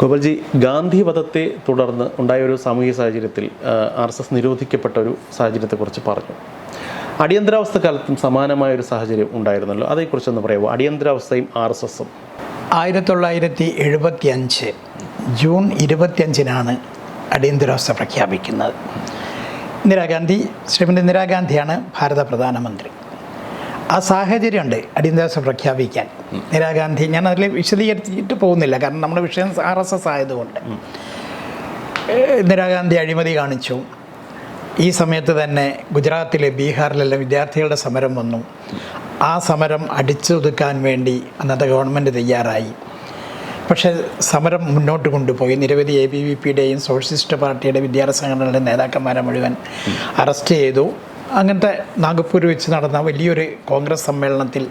ഗോപാൽജി ഗാന്ധി വധത്തെ തുടർന്ന് ഉണ്ടായ ഒരു സാമൂഹിക സാഹചര്യത്തിൽ ആർ എസ് എസ് നിരോധിക്കപ്പെട്ട ഒരു സാഹചര്യത്തെക്കുറിച്ച് പറഞ്ഞു. അടിയന്തരാവസ്ഥ കാലത്തും സമാനമായ ഒരു സാഹചര്യം ഉണ്ടായിരുന്നല്ലോ. അതേക്കുറിച്ചൊന്ന് പറയാമോ? അടിയന്തരാവസ്ഥയും ആർ എസ് എസും. ആയിരത്തി തൊള്ളായിരത്തി എഴുപത്തി അഞ്ച് ജൂൺ ഇരുപത്തിയഞ്ചിനാണ് അടിയന്തരാവസ്ഥ പ്രഖ്യാപിക്കുന്നത്. ഇന്ദിരാഗാന്ധി ശ്രീമതി ഇന്ദിരാഗാന്ധിയാണ് ഭാരത പ്രധാനമന്ത്രി. ആ സാഹചര്യമുണ്ട് അടിയന്തരാവസ്ഥ പ്രഖ്യാപിക്കാൻ. ഇന്ദിരാഗാന്ധി ഞാൻ അതിൽ വിശദീകരിച്ചിട്ട് പോകുന്നില്ല. കാരണം നമ്മുടെ വിഷയം ആർ എസ് എസ് ആയതുകൊണ്ട്. ഇന്ദിരാഗാന്ധി അഴിമതി കാണിച്ചു. ഈ സമയത്ത് തന്നെ ഗുജറാത്തിലെ ബീഹാറിലെല്ലാം വിദ്യാർത്ഥികളുടെ സമരം വന്നു. ആ സമരം അടിച്ചൊതുക്കാൻ വേണ്ടി അന്നത്തെ ഗവൺമെന്റ് തയ്യാറായി. പക്ഷേ സമരം മുന്നോട്ട് കൊണ്ടുപോയി. നിരവധി എ ബി വി പിയുടെയും സോഷ്യലിസ്റ്റ് പാർട്ടിയുടെ വിദ്യാർത്ഥി സംഘടനകളുടെ നേതാക്കന്മാരെ മുഴുവൻ അറസ്റ്റ് ചെയ്തു. അങ്ങനത്തെ നാഗ്പൂർ വെച്ച് നടന്ന വലിയൊരു കോൺഗ്രസ് സമ്മേളനത്തിൽ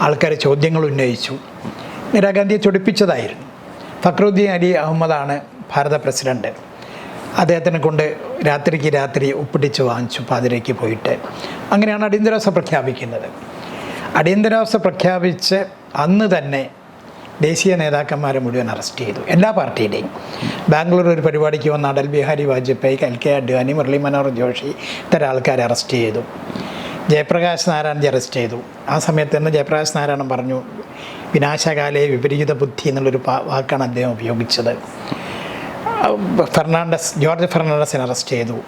ആൾക്കാർ ചോദ്യങ്ങൾ ഉന്നയിച്ചു. ഇന്ദിരാഗാന്ധിയെ ചൊടിപ്പിച്ചതായിരുന്നു. ഫക്രുദ്ദീൻ അലി അഹമ്മദാണ് ഭാരത പ്രസിഡന്റ്. അദ്ദേഹത്തിനെ കൊണ്ട് രാത്രിക്ക് രാത്രി ഒപ്പിടിച്ച് വാങ്ങിച്ചു പാതിരയ്ക്ക് പോയിട്ട്. അങ്ങനെയാണ് അടിയന്തരാവസ്ഥ പ്രഖ്യാപിക്കുന്നത്. അടിയന്തരാവസ്ഥ പ്രഖ്യാപിച്ച് അന്ന് തന്നെ ദേശീയ നേതാക്കന്മാരെ മുഴുവൻ അറസ്റ്റ് ചെയ്തു. എല്ലാ പാർട്ടിയുടെയും. ബാംഗ്ലൂർ ഒരു പരിപാടിക്ക് വന്ന അടൽ ബിഹാരി വാജ്പേയി എൽ കെ അഡ്വാനി മുരളി മനോഹർ ജോഷി ഇത്തരം ആൾക്കാരെ അറസ്റ്റ് ചെയ്തു. ജയപ്രകാശ് നാരായണജി അറസ്റ്റ് ചെയ്തു. ആ സമയത്ത് തന്നെ ജയപ്രകാശ് നാരായണൻ പറഞ്ഞു വിനാശകാലയെ വിപരീത ബുദ്ധി എന്നുള്ളൊരു വാക്കാണ് അദ്ദേഹം ഉപയോഗിച്ചത്. ഫെർണാണ്ടസ് ജോർജ് ഫെർണാണ്ടസിനെ അറസ്റ്റ് ചെയ്തു.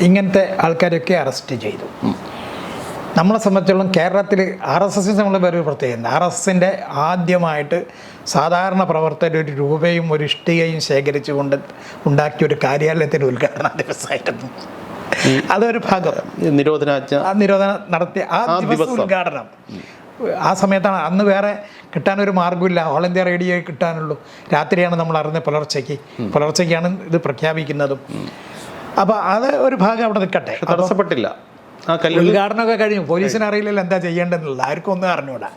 ഇങ്ങനത്തെ ആൾക്കാരൊക്കെ അറസ്റ്റ് ചെയ്തു. നമ്മളെ സംബന്ധിച്ചോളം കേരളത്തിൽ ആർ എസ് എസിനെ സംബന്ധിച്ച് ഒരു പ്രത്യേകത ആർ എസ് എസിന്റെ ആദ്യമായിട്ട് സാധാരണ പ്രവർത്തകർ ഒരു രൂപയും ഒരു ഇഷ്ടികയും ശേഖരിച്ചുകൊണ്ട് ഉണ്ടാക്കിയ ഒരു കാര്യാലയത്തിന്റെ ഉദ്ഘാടന ദിവസമായിരുന്നു. അതൊരു ഭാഗം. നിരോധനാജ്ഞ ആ നിരോധന നടത്തിയ ആ ദിവസം. ഉദ്ഘാടനം. ആ സമയത്താണ് അന്ന് വേറെ കിട്ടാനൊരു മാർഗമില്ല. ഓൾ ഇന്ത്യ റേഡിയോ കിട്ടാനുള്ളൂ. രാത്രിയാണ് നമ്മൾ അറിഞ്ഞ പുലർച്ചയ്ക്ക്. പുലർച്ചയ്ക്കാണ് ഇത് പ്രഖ്യാപിക്കുന്നതും. അപ്പോൾ അത് ഒരു ഭാഗം അവിടെ നിൽക്കട്ടെ. തടസ്സപ്പെട്ടില്ല. ആ കല്ല് ഉദ്ഘാടനമൊക്കെ കഴിഞ്ഞു. പോലീസിന് അറിയില്ലല്ലോ എന്താ ചെയ്യേണ്ടതെന്നുള്ളത്. ആർക്കും ഒന്നും അറിഞ്ഞൂടാ.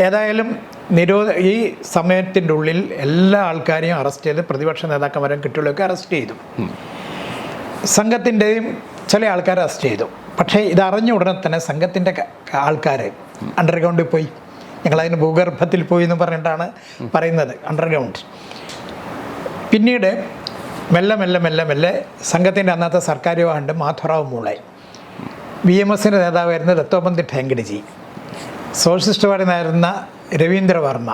ഏതായാലും നിരോധ ഈ സമയത്തിന്റെ ഉള്ളിൽ എല്ലാ ആൾക്കാരെയും അറസ്റ്റ് ചെയ്ത് പ്രതിപക്ഷ നേതാക്കന്മാരെയും കിട്ടിയുള്ളൊക്കെ അറസ്റ്റ് ചെയ്തു. സംഘത്തിന്റെയും ചില ആൾക്കാരെ അറസ്റ്റ് ചെയ്തു. പക്ഷേ ഇത് അറിഞ്ഞ ഉടനെ തന്നെ സംഘത്തിന്റെ ആൾക്കാർ അണ്ടർഗ്രൗണ്ടിൽ പോയി. ഞങ്ങളതിന് ഭൂഗർഭത്തിൽ പോയി എന്ന് പറഞ്ഞിട്ടാണ് പറയുന്നത്. അണ്ടർഗ്രൗണ്ട് പിന്നീട് മെല്ലെ മെല്ലെ മെല്ലെ മെല്ലെ സംഘത്തിന്റെ അന്നത്തെ സർക്കാർ വിവാഹമുണ്ട് മാധുറാവ് മൂളെ വി എം എസിന്റെ നേതാവായിരുന്ന ദത്തോപന്തി ഠേങ്കഡിജി സോഷ്യലിസ്റ്റ് പാർട്ടിനായിരുന്ന രവീന്ദ്ര വർമ്മ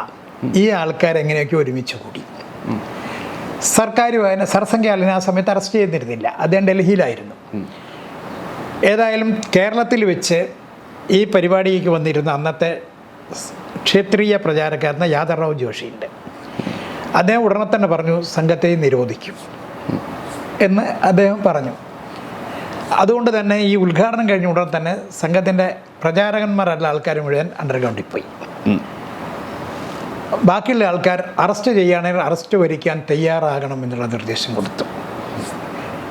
ഈ ആൾക്കാരെങ്ങനെയൊക്കെ ഒരുമിച്ച് കൂടി. സർക്കാർ വായന സർസംഖ്യാലിനെ ആ സമയത്ത് അറസ്റ്റ് ചെയ്തിരുന്നില്ല. അദ്ദേഹം ഡൽഹിയിലായിരുന്നു. ഏതായാലും കേരളത്തിൽ വെച്ച് ഈ പരിപാടിക്ക് വന്നിരുന്ന അന്നത്തെ ക്ഷേത്രീയ പ്രചാരക്കാരന യാദവറാവ് ജോഷിയുണ്ട്. അദ്ദേഹം ഉടനെ തന്നെ പറഞ്ഞു സംഘത്തെ നിരോധിക്കും എന്ന് അദ്ദേഹം പറഞ്ഞു. അതുകൊണ്ട് തന്നെ ഈ ഉദ്ഘാടനം കഴിഞ്ഞ ഉടൻ തന്നെ സംഘത്തിന്റെ പ്രചാരകന്മാരല്ല ആൾക്കാർ മുഴുവൻ അണ്ടർഗ്രൗണ്ടിൽ പോയി. ബാക്കിയുള്ള ആൾക്കാർ അറസ്റ്റ് ചെയ്യുകയാണെങ്കിൽ അറസ്റ്റ് വരിക്കാൻ തയ്യാറാകണം എന്നുള്ള നിർദ്ദേശം കൊടുത്തു.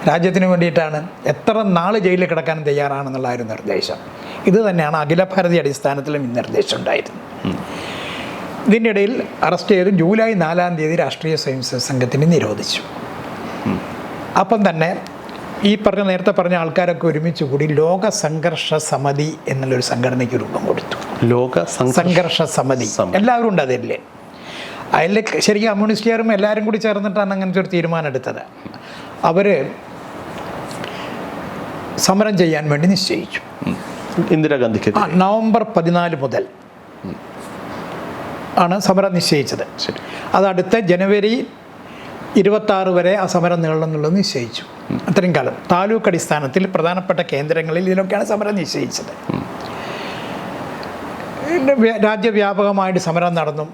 രാജ്യത്തിന് വേണ്ടിയിട്ടാണ് എത്ര നാൾ ജയിലിൽ കിടക്കാൻ തയ്യാറാണെന്നുള്ള ഒരു നിർദ്ദേശം. ഇത് തന്നെയാണ് അഖില ഭാരതി അടിസ്ഥാനത്തിലും ഈ നിർദ്ദേശം ഉണ്ടായിരുന്നു ഇതിന്റെ ഇടയിൽ അറസ്റ്റ് ചെയ്ത് ജൂലൈ നാലാം തീയതി രാഷ്ട്രീയ സ്വയംസേവക സംഘത്തിന് നിരോധിച്ചു. അപ്പം തന്നെ ഈ പറഞ്ഞ നേരത്തെ പറഞ്ഞ ആൾക്കാരൊക്കെ ഒരുമിച്ച് കൂടി ലോക സംഘർഷ സമിതി എന്നുള്ളൊരു സംഘടനയ്ക്ക് രൂപം കൊടുത്തു. ലോക സംഘർഷ സമിതി. എല്ലാവരും ഉണ്ട് അതല്ലേ അതിൽ ശരിക്കും കമ്മ്യൂണിസ്റ്റുകാരും എല്ലാവരും കൂടി ചേർന്നിട്ടാണ് അങ്ങനത്തെ ഒരു തീരുമാനം എടുത്തത്. അവർ സമരം ചെയ്യാൻ വേണ്ടി നിശ്ചയിച്ചു. ഇന്ദിരാഗാന്ധിക്ക് ആ നവംബർ പതിനാല് മുതൽ ആണ് സമരം നിശ്ചയിച്ചത്. അത് അടുത്ത ജനുവരി ഇരുപത്താറ് വരെ ആ സമരം നീളണമെന്നുള്ളത് നിശ്ചയിച്ചു. അത്രയും കാലം. താലൂക്ക് അടിസ്ഥാനത്തിൽ പ്രധാനപ്പെട്ട കേന്ദ്രങ്ങളിൽ ഇതിനൊക്കെയാണ് സമരം നിശ്ചയിച്ചത്. രാജ്യവ്യാപകമായിട്ട് സമരം നടന്നു.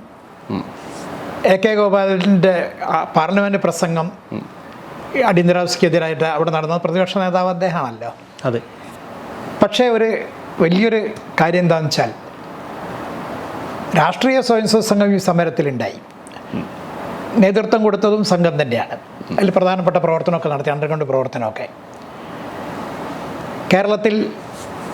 എ കെ ഗോപാലിന്റെ പാർലമെന്റ് പ്രസംഗം അടിയന്തരാവസ്ഥയ്ക്കെതിരായിട്ട് അവിടെ നടന്ന പ്രതിപക്ഷ നേതാവ് അദ്ദേഹമാണല്ലോ. അതെ. പക്ഷേ ഒരു വലിയൊരു കാര്യം എന്താണെന്ന് വെച്ചാൽ രാഷ്ട്രീയ സ്വയംസേവ സംഘം ഈ സമരത്തിലുണ്ടായി. നേതൃത്വം കൊടുത്തതും സംഘം തന്നെയാണ്. അതിൽ പ്രധാനപ്പെട്ട പ്രവർത്തനമൊക്കെ നടത്തി അണ്ടർഗ്രൗണ്ട് പ്രവർത്തനമൊക്കെ. കേരളത്തിൽ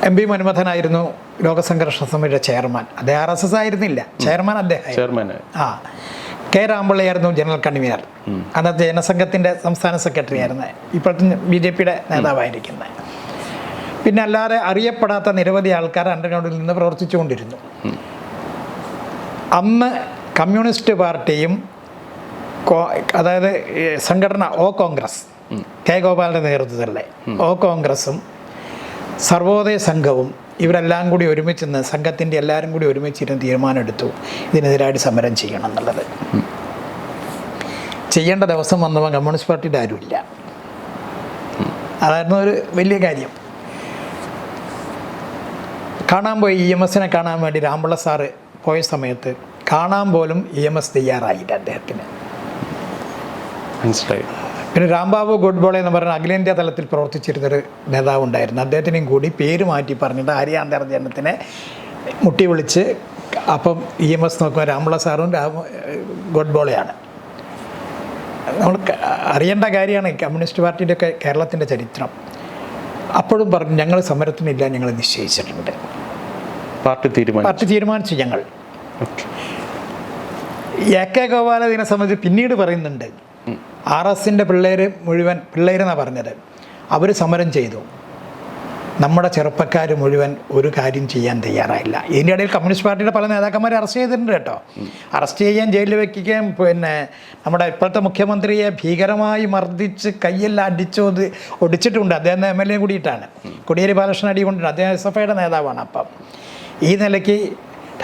എം പി മന്മഥനായിരുന്നു ലോകസംഘർഷ സമിതിയുടെ ചെയർമാൻ. അദ്ദേഹം ആർ എസ് എസ് ആയിരുന്നില്ല. ചെയർമാൻ അദ്ദേഹം ആ. കെ രാമപിള്ളയായിരുന്നു ജനറൽ കൺവീനർ. അന്നത്തെ ജനസംഘത്തിന്റെ സംസ്ഥാന സെക്രട്ടറി ആയിരുന്നു. ഇപ്പോഴത്തെ ബി ജെ പിയുടെ നേതാവായിരിക്കുന്നത് പിന്നെ അല്ലാതെ അറിയപ്പെടാത്ത നിരവധി ആൾക്കാർ അണ്ടർഗ്രൗണ്ടിൽ നിന്ന് പ്രവർത്തിച്ചുകൊണ്ടിരുന്നു. അന്ന് കമ്മ്യൂണിസ്റ്റ് പാർട്ടിയും അതായത് സംഘടന ഓ കോൺഗ്രസ് കെ ഗോപാലിന്റെ നേതൃത്വത്തിലുള്ള ഓ കോൺഗ്രസും സർവോദയ സംഘവും ഇവരെല്ലാം കൂടി ഒരുമിച്ച് നിന്ന് സംഘത്തിന്റെ എല്ലാവരും കൂടി ഒരുമിച്ചിരുന്ന് തീരുമാനമെടുത്തു. ഇതിനെതിരായിട്ട് സമരം ചെയ്യണം എന്നുള്ളത്. ചെയ്യേണ്ട ദിവസം വന്നപ്പോൾ കമ്മ്യൂണിസ്റ്റ് പാർട്ടിയുടെ ആരുമില്ല. അതായിരുന്നു ഒരു വലിയ കാര്യം. കാണാൻ പോയി ഇ എം എസിനെ കാണാൻ വേണ്ടി രാമുള്ള സാറ് പോയ സമയത്ത് കാണാൻ പോലും ഇ എം എസ് തയ്യാറായില്ല അദ്ദേഹത്തിന്. മനസ്സിലായി. പിന്നെ രാംബാബു ഗോഡ്ബോളെ എന്ന് പറഞ്ഞ അഖിലേന്ത്യാ തലത്തിൽ പ്രവർത്തിച്ചിരുന്നൊരു നേതാവ് ഉണ്ടായിരുന്നു. അദ്ദേഹത്തിനെയും കൂടി പേര് മാറ്റി പറഞ്ഞിട്ട് ആര്യാന്തർജനത്തിനെ മുട്ടി വിളിച്ച് അപ്പം ഇ എം എസ് നോക്കുമ്പോൾ രാമുള്ള സാറും രാം ഗോഡ്ബോളെയാണ്. നമ്മൾ അറിയേണ്ട കാര്യമാണ് കമ്മ്യൂണിസ്റ്റ് പാർട്ടിയുടെ ഒക്കെ കേരളത്തിന്റെ ചരിത്രം. അപ്പോഴും പറഞ്ഞു ഞങ്ങൾ സമരത്തിനില്ല ഞങ്ങൾ നിശ്ചയിച്ചിട്ടുണ്ട്. പാർട്ടി തീരുമാനം പാർട്ടി തീരുമാനിച്ചു ഞങ്ങൾ. എ കെ ഗോപാലതിനെ സംബന്ധിച്ച് പിന്നീട് പറയുന്നുണ്ട് ആർ എസിന്റെ പിള്ളേർ മുഴുവൻ പിള്ളേരെന്നാണ് പറഞ്ഞത്. അവർ സമരം ചെയ്തു. നമ്മുടെ ചെറുപ്പക്കാർ മുഴുവൻ ഒരു കാര്യം ചെയ്യാൻ തയ്യാറായില്ല. ഇതിന്റെ ഇടയിൽ കമ്മ്യൂണിസ്റ്റ് പാർട്ടിയുടെ പല നേതാക്കന്മാരെ അറസ്റ്റ് ചെയ്തിട്ടുണ്ട് കേട്ടോ. അറസ്റ്റ് ചെയ്യാൻ ജയിലിൽ വെക്കുകയും പിന്നെ നമ്മുടെ ഇപ്പോഴത്തെ മുഖ്യമന്ത്രിയെ ഭീകരമായി മർദ്ദിച്ച് കയ്യെല്ലാം അടിച്ചോത് ഒടിച്ചിട്ടുണ്ട്. അദ്ദേഹം എം എൽ എ കൂടിയിട്ടാണ്. കൊടിയേരി ബാലകൃഷ്ണൻ അടി അദ്ദേഹം എസ് എഫ് ഐയുടെ നേതാവാണ് അപ്പം. ഈ നിലയ്ക്ക്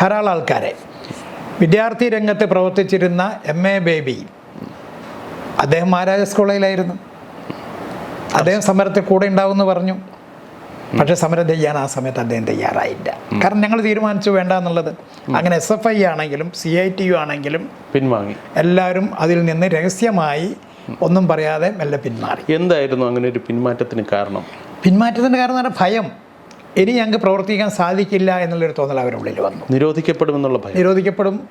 ധാരാളം ആൾക്കാരെ വിദ്യാർത്ഥി രംഗത്ത് പ്രവർത്തിച്ചിരുന്ന എം എ ബേബി അദ്ദേഹം മഹാരാജാസ് കോളേജിലായിരുന്നു അദ്ദേഹം സമരത്തിൽ കൂടെ ഉണ്ടാവുമെന്ന് പറഞ്ഞു. പക്ഷേ സമരം ചെയ്യാൻ ആ സമയത്ത് അദ്ദേഹം തയ്യാറായില്ല. കാരണം ഞങ്ങൾ തീരുമാനിച്ചു വേണ്ട എന്നുള്ളത്. അങ്ങനെ എസ് എഫ് ഐ ആണെങ്കിലും സി ഐ ടി യു ആണെങ്കിലും പിൻവാങ്ങി. എല്ലാവരും അതിൽ നിന്ന് രഹസ്യമായി ഒന്നും പറയാതെ മെല്ലെ പിന്മാറി. എന്തായിരുന്നു അങ്ങനെ ഒരു പിന്മാറ്റത്തിന് കാരണം? പിന്മാറ്റത്തിന്റെ കാരണം എന്ന് പറഞ്ഞാൽ ഭയം. ഇനി ഞങ്ങൾക്ക് പ്രവർത്തിക്കാൻ സാധിക്കില്ല എന്നുള്ളൊരു തോന്നൽ അവരുടെ ഉള്ളിൽ വന്നു. നിരോധിക്കപ്പെടും എന്നുള്ള ഭയം. നിരോധിക്കപ്പെടും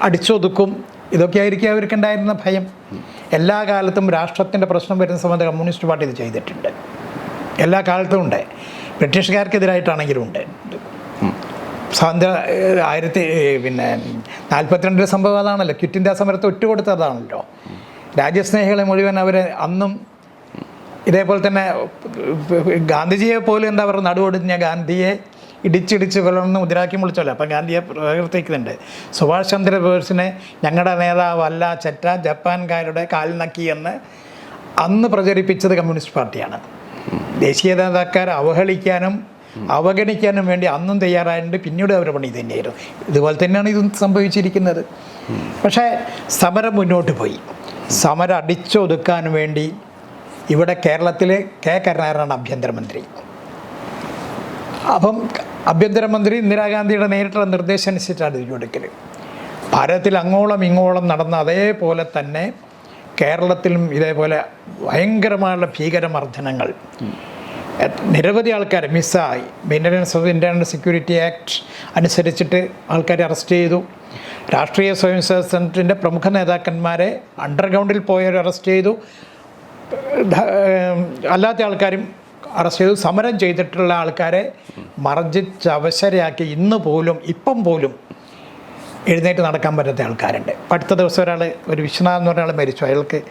അടിച്ചൊതുക്കും ഇതൊക്കെ അവർക്ക് ഉണ്ടായിരുന്ന ഭയം. എല്ലാ കാലത്തും രാഷ്ട്രത്തിന്റെ പ്രശ്നം വരുന്ന സമയത്ത് കമ്മ്യൂണിസ്റ്റ് പാർട്ടി ഇത് ചെയ്തിട്ടുണ്ട്. എല്ലാ കാലത്തും ഉണ്ട്. ബ്രിട്ടീഷുകാർക്കെതിരായിട്ടാണെങ്കിലും ഉണ്ട്. സ്വാതന്ത്ര്യ ആയിരത്തി പിന്നെ നാൽപ്പത്തിരണ്ടിലെ സംഭവം അതാണല്ലോ. ക്വിറ്റ് ഇന്ത്യ സമരത്തെ ഒറ്റുകൊടുത്തതാണല്ലോ. രാജ്യസ്നേഹികളെ മുഴുവൻ അവർ അന്നും ഇതേപോലെ തന്നെ ഗാന്ധിജിയെ പോലും എന്താ പറയുക നടുവൊടിഞ്ഞ ഗാന്ധിയെ ഇടിച്ചിടിച്ച് കൊല്ലണമെന്ന് മുദ്രാക്കി വിളിച്ചല്ലോ അപ്പം ഗാന്ധിയെ പ്രവർത്തിക്കുന്നുണ്ട് സുഭാഷ് ചന്ദ്ര ബോസിനെ ഞങ്ങളുടെ നേതാവല്ല ചെറ്റ ജപ്പാൻകാരുടെ കാൽ നക്കിയെന്ന് അന്ന് പ്രചരിപ്പിച്ചത് കമ്മ്യൂണിസ്റ്റ് പാർട്ടിയാണ്. ദേശീയ നേതാക്കാരെ അവഹേളിക്കാനും അവഗണിക്കാനും വേണ്ടി അന്നും തയ്യാറായിട്ടുണ്ട്. പിന്നീട് അവരുടെ പണി തന്നെയായിരുന്നു. ഇതുപോലെ തന്നെയാണ് ഇത് സംഭവിച്ചിരിക്കുന്നത്. പക്ഷേ സമരം മുന്നോട്ട് പോയി. സമരം അടിച്ചൊതുക്കാൻ വേണ്ടി ഇവിടെ കേരളത്തിൽ കെ കരുണാകരനാണ് ആഭ്യന്തരമന്ത്രി. അപ്പം ആഭ്യന്തരമന്ത്രി ഇന്ദിരാഗാന്ധിയുടെ നേരിട്ടുള്ള നിർദ്ദേശം അനുസരിച്ചാണ് തിരിഞ്ഞെടുക്കൽ ഭാരതത്തിൽ അങ്ങോളം ഇങ്ങോളം നടന്ന അതേപോലെ തന്നെ കേരളത്തിലും ഇതേപോലെ ഭയങ്കരമായുള്ള ഭീകരമർദ്ദനങ്ങൾ. നിരവധി ആൾക്കാർ മിസ്സായി. Maintenance of internal security act അനുസരിച്ചിട്ട് ആൾക്കാരെ അറസ്റ്റ് ചെയ്തു. രാഷ്ട്രീയ സ്വയം സേവക സംഘത്തിന്റെ പ്രമുഖ നേതാക്കന്മാരെ അണ്ടർഗ്രൗണ്ടിൽ പോയവർ അറസ്റ്റ് ചെയ്തു. അല്ലാത്ത ആൾക്കാരും അറസ്റ്റ് ചെയ്തു. സമരം ചെയ്തിട്ടുള്ള ആൾക്കാരെ മർജിച്ച് അവശരയാക്കി ഇന്ന് പോലും ഇപ്പം പോലും എഴുന്നേറ്റ് നടക്കാൻ പറ്റാത്ത ആൾക്കാരുണ്ട്. അടുത്ത ദിവസം ഒരാൾ ഒരു വിശ്വനാഥ് എന്ന് പറഞ്ഞ ആൾ മരിച്ചു. അയാൾക്ക്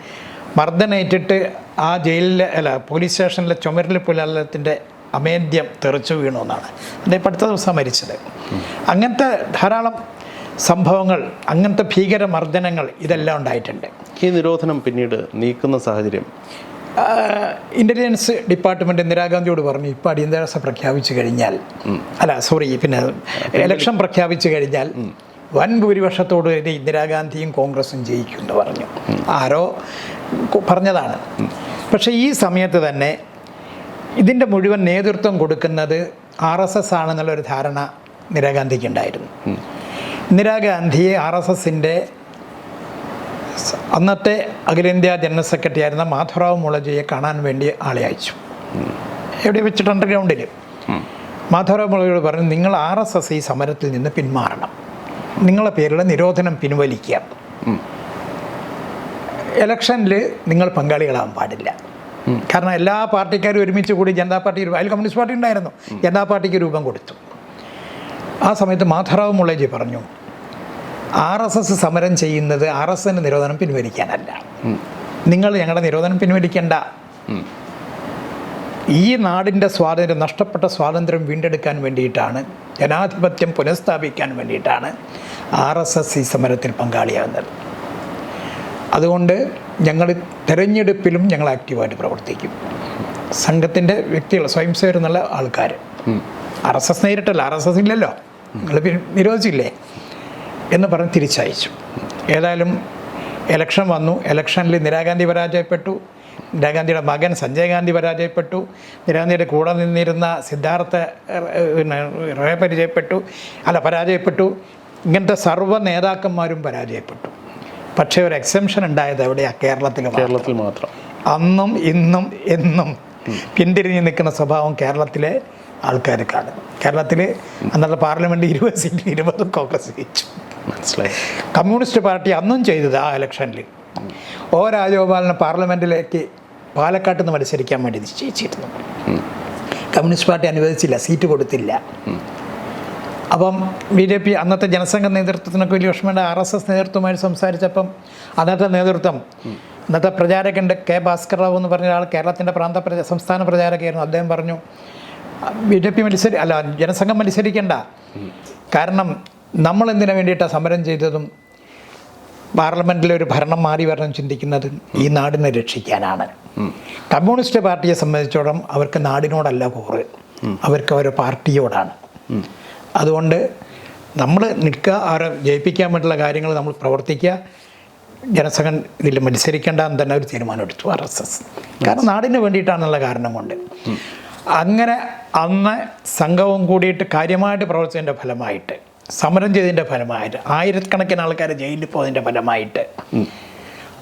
മർദ്ദനേറ്റിട്ട് ആ ജയിലിലെ അല്ല പോലീസ് സ്റ്റേഷനിലെ ചുമരിൽ പുലത്തിന്റെ അമേദ്യം തെറിച്ചു വീണു എന്നാണ്. എന്റെ അടുത്ത ദിവസം മരിച്ചത്. അങ്ങനത്തെ ധാരാളം സംഭവങ്ങൾ അങ്ങനത്തെ ഭീകര മർദ്ദനങ്ങൾ ഇതെല്ലാം ഉണ്ടായിട്ടുണ്ട്. ഈ നിരോധനം പിന്നീട് നീക്കുന്ന സാഹചര്യം ഇന്റലിജൻസ് ഡിപ്പാർട്ട്മെന്റ് ഇന്ദിരാഗാന്ധിയോട് പറഞ്ഞു ഇപ്പോൾ അടിയന്തരാവസ്ഥ പ്രഖ്യാപിച്ചു കഴിഞ്ഞാൽ അല്ല സോറി പിന്നെ ഇലക്ഷൻ പ്രഖ്യാപിച്ചു കഴിഞ്ഞാൽ വൻ ഭൂരിപക്ഷത്തോട് കൂടി ഇന്ദിരാഗാന്ധിയും കോൺഗ്രസും ജയിക്കും എന്ന് പറഞ്ഞു ആരോ പറഞ്ഞതാണ്. പക്ഷേ ഈ സമയത്ത് തന്നെ ഇതിന്റെ മുഴുവൻ നേതൃത്വം കൊടുക്കുന്നത് ആർ എസ് എസ് ആണെന്നുള്ളൊരു ധാരണ ഇന്ദിരാഗാന്ധിക്ക് ഉണ്ടായിരുന്നു ഇന്ദിരാഗാന്ധിയെ ആർ എസ് എസിന്റെ അന്നത്തെ അഖിലേന്ത്യാ ജനറൽ സെക്രട്ടറി ആയിരുന്ന മാധവറാവ് മുളജിയെ കാണാൻ വേണ്ടി ആളെ അയച്ചു. എവിടെ വെച്ചിട്ട് അണ്ടർഗ്രൗണ്ടിൽ മാധവറാവ് മുളജിയോട് പറഞ്ഞു നിങ്ങൾ ആർ എസ് എസ് ഈ സമരത്തിൽ നിന്ന് പിന്മാറണം. നിങ്ങളെ പേരിൽ നിരോധനം പിൻവലിക്കുക. ഇലക്ഷനിൽ നിങ്ങൾ പങ്കാളികളാകാൻ പാടില്ല. കാരണം എല്ലാ പാർട്ടിക്കാരും ഒരുമിച്ച് കൂടി ജനതാ പാർട്ടി അതിൽ കമ്മ്യൂണിസ്റ്റ് പാർട്ടി ഉണ്ടായിരുന്നു. ജനതാ പാർട്ടിക്ക് രൂപം കൊടുത്തു. ആ സമയത്ത് മാധവറാവ് മുളജി പറഞ്ഞു ആർ എസ് എസ് സമരം ചെയ്യുന്നത് ആർ എസ് എസിന്റെ നിരോധനം പിൻവലിക്കാനല്ല. നിങ്ങൾ ഞങ്ങളുടെ നിരോധനം പിൻവലിക്കേണ്ട. ഈ നാടിന്റെ സ്വാതന്ത്ര്യം നഷ്ടപ്പെട്ട സ്വാതന്ത്ര്യം വീണ്ടെടുക്കാൻ വേണ്ടിയിട്ടാണ് ജനാധിപത്യം പുനഃസ്ഥാപിക്കാൻ വേണ്ടിയിട്ടാണ് ആർ എസ് എസ് ഈ സമരത്തിൽ പങ്കാളിയാകുന്നത്. അതുകൊണ്ട് ഞങ്ങൾ തിരഞ്ഞെടുപ്പിലും ഞങ്ങൾ ആക്റ്റീവായിട്ട് പ്രവർത്തിക്കും. സംഘത്തിന്റെ വ്യക്തികൾ സ്വയം സേവരുന്നുള്ള ആൾക്കാർ ആർ എസ് എസ് നേരിട്ടല്ല ആർ എസ് എസ് ഇല്ലല്ലോ. നിങ്ങൾ നിരോധിച്ചില്ലേ? എന്ന് പറഞ്ഞ് തിരിച്ചയച്ചു. ഏതായാലും ഇലക്ഷൻ വന്നു. ഇലക്ഷനിൽ ഇന്ദിരാഗാന്ധി പരാജയപ്പെട്ടു. ഇന്ദിരാഗാന്ധിയുടെ മകൻ സഞ്ജയ് ഗാന്ധി പരാജയപ്പെട്ടു. ഇന്ദിരാഗാന്ധിയുടെ കൂടെ നിന്നിരുന്ന സിദ്ധാർത്ഥ പിന്നെ റേ പരിചയപ്പെട്ടു. അല്ല പരാജയപ്പെട്ടു. ഇങ്ങനത്തെ സർവ നേതാക്കന്മാരും പരാജയപ്പെട്ടു. പക്ഷേ ഒരു എക്സംഷൻ ഉണ്ടായത് എവിടെയാണ് കേരളത്തിൽ. കേരളത്തിൽ മാത്രം. അന്നും ഇന്നും എന്നും പിന്തിരിഞ്ഞ് നിൽക്കുന്ന സ്വഭാവം കേരളത്തിലെ ആൾക്കാർക്കാണ് കേരളത്തിൽ അന്നത്തെ പാർലമെന്റ് ഇരുപത് സീറ്റ് ഇരുപതും കോൺഗ്രസ് ജയിച്ചു. മനസ്സിലായി. കമ്മ്യൂണിസ്റ്റ് പാർട്ടി അന്നും ചെയ്തത് ആ ഇലക്ഷനിൽ. ഒ രാജഗോപാലിനെ പാർലമെന്റിലേക്ക് പാലക്കാട്ട് നിന്ന് മത്സരിക്കാൻ വേണ്ടി നിശ്ചയിച്ചിരുന്നു. കമ്മ്യൂണിസ്റ്റ് പാർട്ടി അനുവദിച്ചില്ല സീറ്റ് കൊടുത്തില്ല. അപ്പം ബി ജെ പി അന്നത്തെ ജനസംഘ നേതൃത്വത്തിനൊക്കെ വലിയ വിഷമമുണ്ട്. ആർ എസ് എസ് നേതൃത്വമായി സംസാരിച്ചപ്പം അന്നത്തെ നേതൃത്വം അന്നത്തെ പ്രചാരകന്റെ കെ ഭാസ്കർ റാവു എന്ന് പറഞ്ഞ ഒരാൾ കേരളത്തിന്റെ പ്രാന്ത സംസ്ഥാന പ്രചാരകയായിരുന്നു. അദ്ദേഹം പറഞ്ഞു ബി ജെ പി മത്സരി അല്ല ജനസംഘം മത്സരിക്കേണ്ട. കാരണം നമ്മൾ എന്തിനു വേണ്ടിയിട്ടാണ് സമരം ചെയ്തതും? പാർലമെന്റിലെ ഒരു ഭരണം മാറി വരണം ചിന്തിക്കുന്നത് ഈ നാടിനെ രക്ഷിക്കാനാണ്. കമ്മ്യൂണിസ്റ്റ് പാർട്ടിയെ സംബന്ധിച്ചോളം അവർക്ക് നാടിനോടല്ല കൂറ്. അവർക്ക് അവരുടെ പാർട്ടിയോടാണ്. അതുകൊണ്ട് നമ്മൾ നിൽക്കുക അവരെ ജയിപ്പിക്കാൻ വേണ്ടിയുള്ള കാര്യങ്ങൾ നമ്മൾ പ്രവർത്തിക്കുക. ജനസംഘം ഇതിൽ മത്സരിക്കേണ്ട എന്ന് തന്നെ ഒരു തീരുമാനമെടുത്തു ആർ എസ് എസ്. കാരണം നാടിന് വേണ്ടിയിട്ടാണെന്നുള്ള കാരണം കൊണ്ട് അങ്ങനെ അന്ന് സംഘവും കൂടിയിട്ട് കാര്യമായിട്ട് പ്രവർത്തിച്ചതിന്റെ ഫലമായിട്ട് സമരം ചെയ്തതിന്റെ ഫലമായിട്ട് ആയിരക്കണക്കിന് ആൾക്കാർ ജയിലിൽ പോയതിന്റെ ഫലമായിട്ട്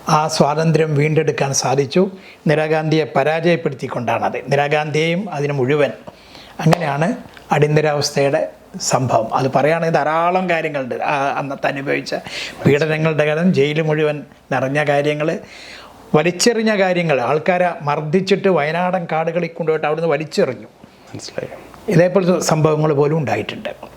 ആ സ്വാതന്ത്ര്യം വീണ്ടെടുക്കാൻ സാധിച്ചു. ഇന്ദിരാഗാന്ധിയെ പരാജയപ്പെടുത്തിക്കൊണ്ടാണത്. ഇന്ദിരാഗാന്ധിയെയും അതിന് മുഴുവൻ അങ്ങനെയാണ് അടിയന്തരാവസ്ഥയുടെ സംഭവം. അത് പറയുകയാണെങ്കിൽ ധാരാളം കാര്യങ്ങളുണ്ട്. അന്നത്തെ അനുഭവിച്ച പീഡനങ്ങളുടെ കാലം ജയിൽ മുഴുവൻ നിറഞ്ഞ കാര്യങ്ങൾ വലിച്ചെറിഞ്ഞ കാര്യങ്ങൾ. ആൾക്കാരെ മർദ്ദിച്ചിട്ട് വയനാടൻ കാടുകളിൽ കൊണ്ടുപോയിട്ട് അവിടുന്ന് വലിച്ചെറിഞ്ഞു. മനസ്സിലായി. ഇതേപോലത്തെ സംഭവങ്ങൾ പോലും ഉണ്ടായിട്ടുണ്ട്.